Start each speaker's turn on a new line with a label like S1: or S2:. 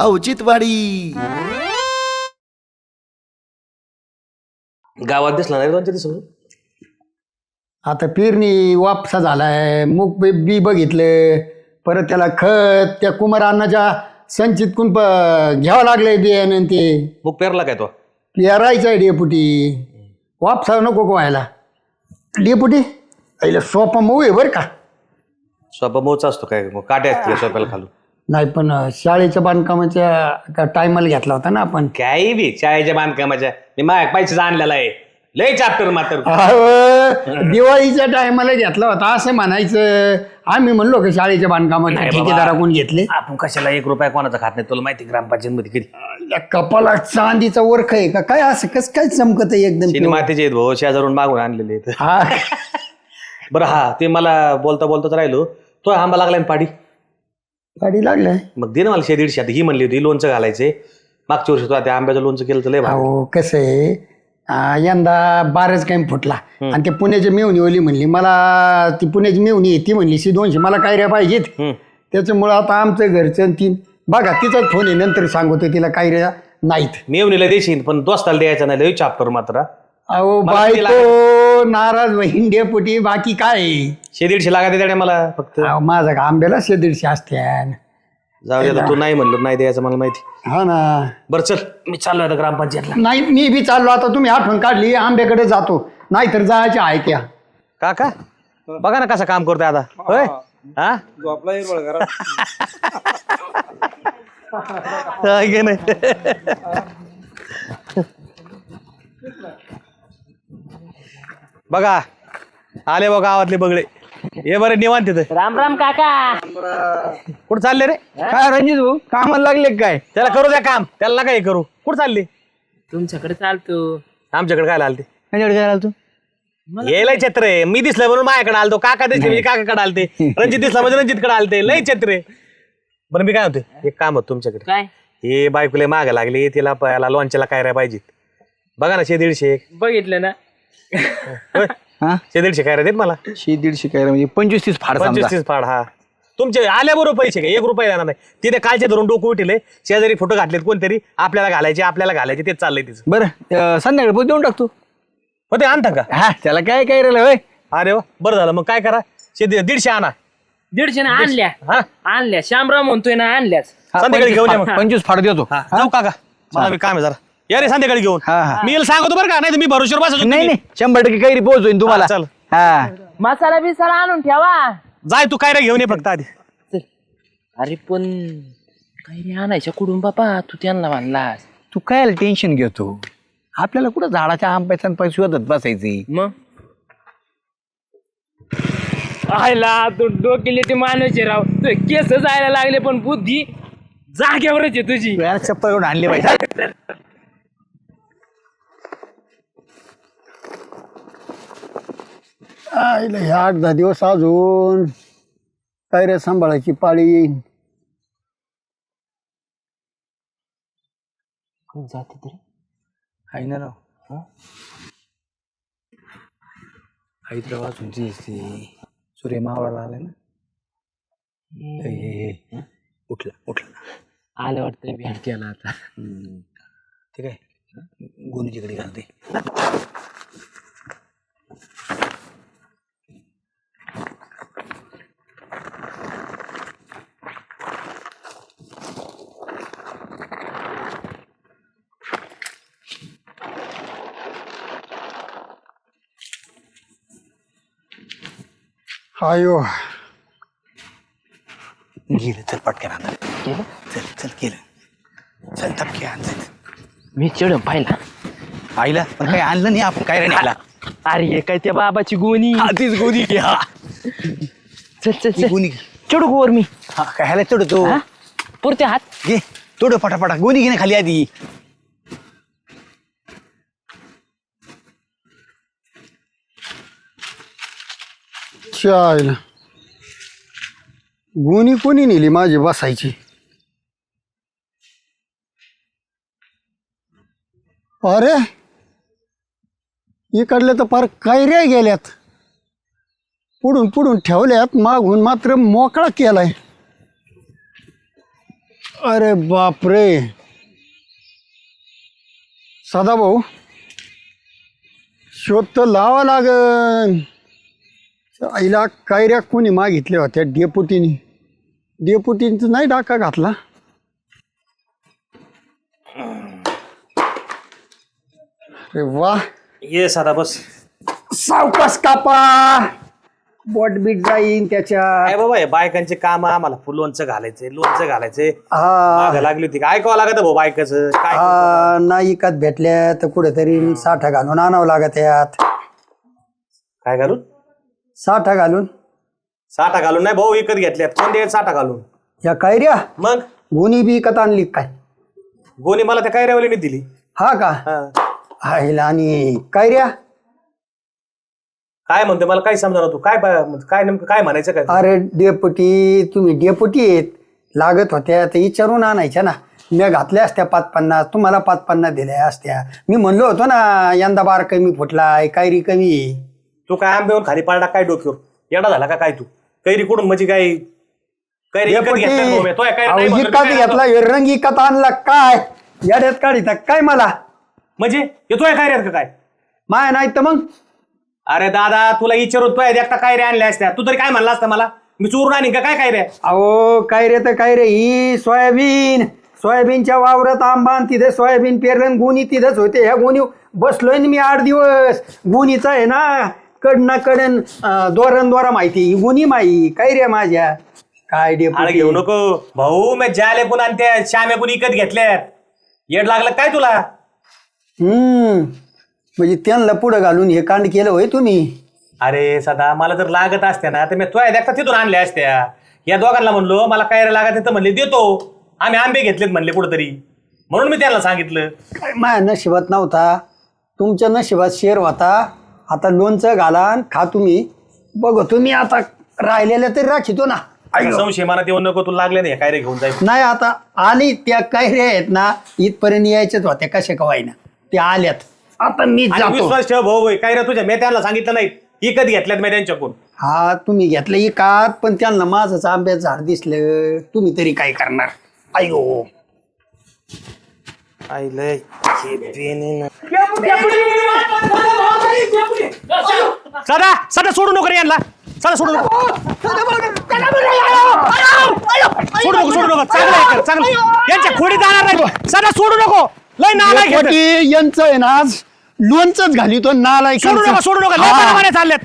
S1: औचित्यवाडी.
S2: गावात दिसला नाही दोनच्या दिवस
S3: आता पेरणी वापसा झालाय मूग बी बी बघितलं परत त्याला खत त्या कुमार अण्णाच्या संचित कुंप घ्यावं लागलंय बियाणं आणि ते.
S2: मग पेरला काय तो?
S3: पेरायचं आहे डेपुटी. वापसा नको का व्हायला डेपुटी पहिलं सोपा मऊ आहे बरं का.
S2: स्वतः मोचा असतो काय? मग काट्या असतील स्वतःला खालून.
S3: नाही पण अं, शाळेच्या बांधकामाच्या टायमाला घेतला होता ना आपण.
S2: काही बी शाळेच्या बांधकामाच्या. मी माझ्या पैसे आणलेला आहे. लय चाप्टर मात्र.
S3: अहो, दिवाळीच्या टायमाला घेतला होता असं म्हणायचं. आम्ही म्हणलो का शाळेच्या बांधकामाचे
S2: नाही बाबा.
S3: ठेकेदाराकडून घेतले.
S2: आपण कशाला एक रुपया कोणाचा खात नाही तुला माहिती ग्रामपंचायत मध्ये कधी
S3: या कपाला चांदीचा वर्ख आहे का? काय असं कस काय चमकत आहे एकदम
S2: शेणी मातीचे आहेत भाऊ शेजारून मागून आणलेले आहेत.
S3: हा.
S2: बरं हा ते मला बोलता बोलताच राहिलो. तो आंबा लागलाय ना पाडी.
S3: गाडी लागलाय
S2: मग दे ना मला शे दीडशे. आता ही म्हणली होती लोणचं घालायचे मागच्या वर्षी तो त्या आंब्याचं लोणचं केलं तर लय भारी.
S3: अहो कसं आहे आ, यंदा बारच काही फुटला. आणि ते पुण्याची मेवणी ओली म्हणली मला ती पुण्याची मेवणी आहे ती म्हणली शी दोनशे मला काय रे पाहिजेत. त्याच्यामुळं आता आमचं घरचं आणि ती बघा तिचाच फोन आहे नंतर सांगतो तिला काय रे नाहीत.
S2: मेवणीला देशील पण दोस्ताला द्यायचा नाही लय चाप्टर मात्र.
S3: अहो बायको नाराज हिंडे पुटी बाकी काय?
S2: शे दीडशे लागायचे त्याने मला फक्त.
S3: अहो, माझं का आंब्याला शे दीडशे असते.
S2: जाऊ दे आता तू नाही म्हणलो नाही द्यायचं मला माहिती.
S3: हा ना.
S2: बरं चल. मी चाललो आता ग्रामपंचायतला.
S3: नाही मी बी चाललो आता तुम्ही आठवण काढली आंब्याकडे जातो. नाहीतर जायचे आहे त्या
S2: काका बघा ना कसं काम करतोय आता. होय? हा? घे नाही बघा आले बघा गावातले बगळे. हे बरे निवांत तिथं
S4: राम राम काका.
S2: कुठं चालले रे?
S5: काय रणजित भाऊ? कामाला लागले काय?
S2: त्याला करू द्या काम. त्याला हे करू. कुठं चालले?
S4: तुमच्याकडे चालतो.
S2: आमच्याकडे काय आलते?
S5: माझ्याकडे काय आला तू
S2: हे लय छत्र आहे. मी दिसलं म्हणून माझ्याकडे आलतो. काका दिसले म्हणजे काकाकडे आलते. रणजित दिसला म्हणजे रणजितकडे आलते. लय छत्र आहे. बरं मी काय होते एक काम होत तुमच्याकडे.
S4: काय?
S2: हे बायकोले माग लागली. तिला लोणच्याला काय रे पाहिजेत. बघा ना शे दीडशे
S4: बघितलं ना?
S5: हा?
S2: शे दीडशे काय रे देत मला?
S5: शे दीडशे काय रे म्हणजे पंचवीस तीस फाड समजा.
S2: पंचवीस तीस फाड हा. तुमचे आल्याबरोबर पैसे काय एक रुपये देणार नाही. तिथे कालचे धरून डोकं उठले शेजारी फोटो घातलेत कोणतरी आपल्याला घालायचे आपल्याला घालायचे तेच चाललंय तिचं.
S5: बरं अं, संध्याकाळी पोत देऊन टाकतो
S2: होते आणता का?
S5: हा त्याला काय काय राहिलं होय?
S2: अरे वा बरं झालं मग काय करा? शे दीड- दीडशे आणा.
S4: दीडशे ना आणल्या.
S2: हा?
S4: आणल्या. श्यामराव म्हणतोय ना आणल्याच.
S5: हा,
S2: संध्याकाळी घेऊन या मग.
S5: पंचवीस फाड देतो.
S2: हा, जाऊ काका. मला बी काम आहे जरा. या रे संध्याकाळी घेऊन.
S5: हा, हा.
S2: मी सांगतो बरं का नाही तर मी भरोश्यावर बसतो
S5: नाही नाही शंभर टक्के काही पोहोचोय तुम्हाला.
S2: हा, चल.
S5: हा.
S4: मसाला बिसाला आणून ठेवा.
S2: जाय तू काय रे घेऊन ये फक्त आधी.
S4: अरे पण काय रे आणायच्या कुठून बापा? तू त्यांना मानलास
S5: तू काय टेन्शन घेतो? आपल्याला कुठं झाडाच्या आंब्याचा पैसे शोधत बसायचे?
S4: मग? आयला तू डोकेले ते मानवचे राव. तू केस जायला लागले पण बुद्धी जाग्यावरच आहे तुझी.
S5: चप्पल आणली पाहिजे.
S3: आईला हे आठ दहा दिवस अजून काय रे सांभाळायची पाळी येईन.
S4: जाते तरी?
S5: आहे ना राव. हैदराबाद तुमची असते सूर्य मावळाला आलाय ना. ए, ए, ए. उठला उठला.
S4: आलं वाटतं भेट केला आता.
S5: ठीक आहे. गुन्हेच्याकडे घालते.
S3: आयो
S5: गेलं चल पटकन आता. चल चल केलं चल टपके आण चल.
S4: मी चिडून पाहिला.
S5: आईला? पण काही आणलं नाही आपण काय राहिला
S4: अरे हे काय त्या बाबाची गोणी?
S5: हा तीच गोदी घे हा.
S4: चल चल
S5: ती
S4: चल.
S5: गोणी
S4: चिडू वर मी.
S5: हा काय ह्याला तोडतो
S4: हा? पुरते हात.
S5: घे तोड पटापटा गोणी घे ना खाली आधी.
S3: चायला गुणी कोणी नेली माझी बसायची? अरे इकडले तर फार कैऱ्या गेल्यात. पुढून पुढून ठेवल्यात मागून मात्र मोकळा केलाय. अरे बापरे. सदाभाऊ शोध तर लावा लागन. आईला कायऱ्या कोणी मागितल्या होत्या? डेपुटीने. डेपुटीनं नाही डाका घातला? अरे वा.
S2: ये साधा बस.
S3: सावकाश कापा. बोट बीट जाईन त्याच्या.
S2: काय बाबा हे बायकांचे काम आम्हाला फुल लोणचं घालायचे लोणचं घालायचे
S3: हा.
S2: मागं लागली होती. काय ऐकावं लागत भाऊ बायकाचं? काय
S3: हा नाही इकत भेटल्या तर कुठेतरी साठा घालून आणावं लागत यात.
S2: काय घालून
S3: साठा घालून.
S2: साठा घालून नाही भाऊ विकत घेतल्यात. कोण द्यायचं साठा घालून?
S3: या कैऱ्या.
S2: मग?
S3: गुन्ही बी इकत आणली काय?
S2: गोणी मला त्या कायऱ्यावलीने दिली.
S3: हा का?
S2: हा.
S3: हायला आणि कैऱ्या.
S2: काय म्हणते मला काय समजा तू काय ब- काय नेमकं काय म्हणायचं काय?
S3: अरे डेपुटी तुम्ही डेपुटी आहेत. लागत होत्या तर विचारून आणायच्या ना. मी घातल्या असत्या पाच पन्नास तुम्हाला पाच पन्नास दिल्या असत्या. मी म्हणलो होतो ना यंदा बार कमी फुटलाय कैरी कमी आहे.
S2: तू काय आंब्यावर खाली पाडला काय डोक्यावर? येडा झाला का काय तू? कैरी कुठून म्हणजे काय? कैरी विकत
S3: डेपुटी,
S2: घेतल्यात भाऊ. तो काय नाही म्हणलं, काय
S3: घेतला? रंग इकत आणला काय? याड्यात काढिता काय मला?
S2: म्हणजे? येतोय काय रे का काय?
S3: माय नाही तर मग?
S2: अरे दादा तुला विचारून तो एकटा काय रे आणल्या असत्या. तू तरी काय म्हणला असता मला? मी चोरून आणीन का काय काय रे
S3: अहो काय रे तर काय रे ही सोयाबीन. सोयाबीनच्या वावरात आंबा आणि तिथे सोयाबीन पेरलं गुणी तिथेच होते. ह्या गुणी बसलोय ना मी आठ दिवस. गुणीचा आहे ना. कडना कडन अं, दोरन दोरा माहिती. ही गुणी माही काय रे माझ्या? काय डेपुटी
S2: घेऊ नको. भाऊ मी ज्याले पण आणि त्या श्यामे पण विकत घेतल्यात. येड लागलं काय तुला?
S3: हम्म. म्हणजे त्यांना पुढं घालून हे कांड केलं होय तुम्ही?
S2: अरे सदा मला जर लागत असत्या ना तर मी तो देखता तिथून आणल्या असत्या. या दोघांना म्हणलो मला काय रे लागत आहे तर म्हणले देतो. आम्ही आंबे घेतलेत म्हणले कुठंतरी. म्हणून मी त्यांना सांगितलं.
S3: काय माझ्या नशिबात नव्हता. तुमच्या नशिबात शेर होता. आता लोणचं घाला आणि खा तुम्ही. बघ तुम्ही आता राहिलेल्या तरी राखितो ना.
S2: संशय मनात येऊ नको तुला लागले नाही काय रे घेऊन जाईल
S3: नाही आता आली त्या कैऱ्या आहेत ना इथपर्यंत यायच्याच होत्या कशा कवायना त्या आल्यात. आता मी
S2: आणि
S3: जातो.
S2: विश्वास ठेव भाऊ भाई, काय रे तुझ्या मी त्यांना सांगितलं नाही. विकत घेतल्यात मी त्यांच्याकडून.
S3: हा तुम्ही घेतलं इकात पण त्यांना माझंच आंब्याचं झाड दिसलं. तुम्ही तरी काय करणार? अयो.
S2: सदा सदा सोडू नको रे यांना. सदा सोडू नको. सोडू नको सोडू नको. चांगलं आहे कर, चांगलं यांच्या खोडी जाणार नाही. सदा सोडू नको. लय नाला
S3: डेपुटी, यांचं आहे ना आज लोणचंच घाली तो नालाय
S2: सोडू नका सोडू नका. लय चालल्यात.